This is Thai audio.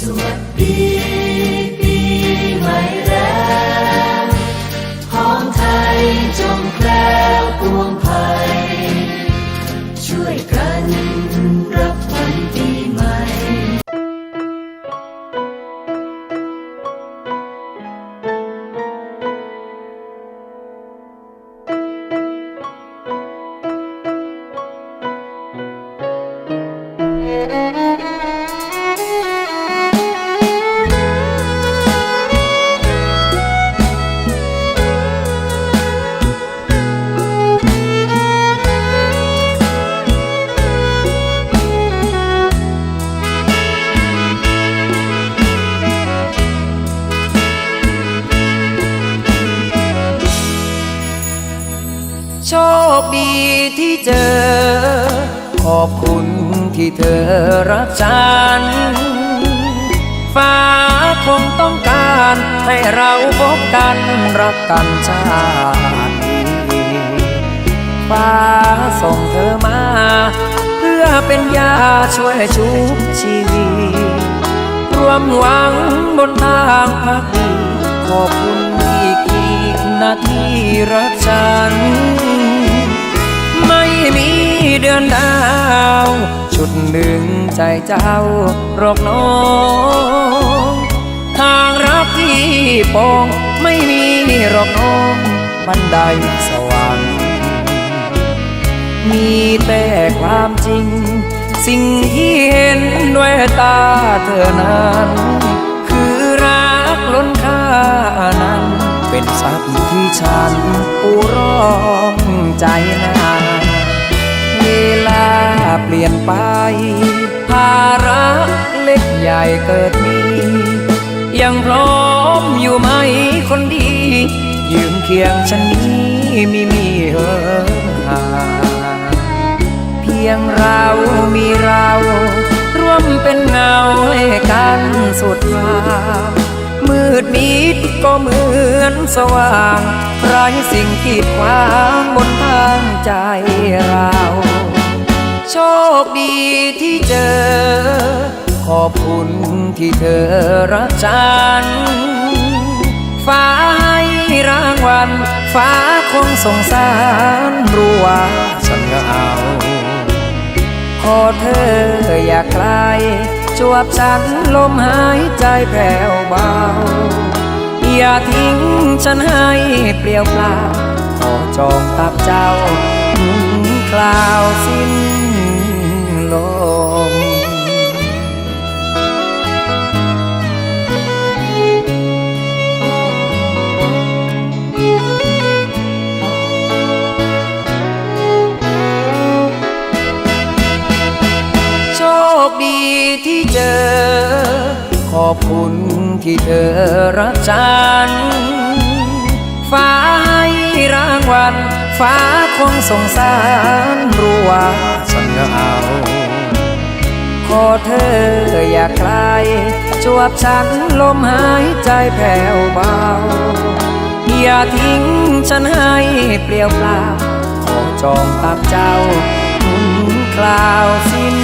สวัสดีปีใหม่แล้วของไทยจงแคล้วปวงภัย ช่วยกันรับวันปีใหม่ โชคดีที่เจอ ขอบคุณที่เธอรักฉัน ฟ้าคงต้องการให้เราพบกันรักกันชาตินี้ฟ้าส่งเธอมา เพื่อเป็นยาช่วยชุบชีวิต รวมหวังบนทางพักดีขอบคุณ นาทีรักฉัน ไม่มีเดือนดาว ชุดหนึ่งใจเจ้ารอกน้องทางรักที่ปองไม่มีรอกน้องบันไดสวรรค์มีแต่ความจริง สิ่งที่เห็นด้วยตาเธอนั้น องใจนาเวลาเปลี่ยนไป ภาระเล็กใหญ่เกิดมี ยังพร้อมอยู่ไหมคนดี ยืมเคียงฉันนี้ไม่มีเฮอหาเพียงเรามีเรา ร่วมเป็นเงาให้กันสุดทางมืดมิดก็เหมือนสว่าง ไร้สิ่งกีดขวางบนทางใจเรา โชคดีที่เจอ ขอบคุณที่เธอรักฉัน ฟ้าให้รางวัล ฟ้าคงสงสารรู้ว่าฉันเหงาขอเธออย่าไกลจวบฉันลมหายใจแผ่วเบา อย่าทิ้งฉันให้เปลี่ยวเปล่าขอจองตับเจ้าคราวสิ้นลมโชคดีที่เจอ อบคุณที่เธอรักฉัน ฟ้าให้รางวัล ฟ้าคงสงสารรู้ว่าฉันเหงาขอเธออย่าไกล จวบฉันลมหายใจแผ่วเบา อย่าทิ้งฉันให้เปลี่ยวเปล่า ขอจองตับเจ้าทุนคราวสิ้น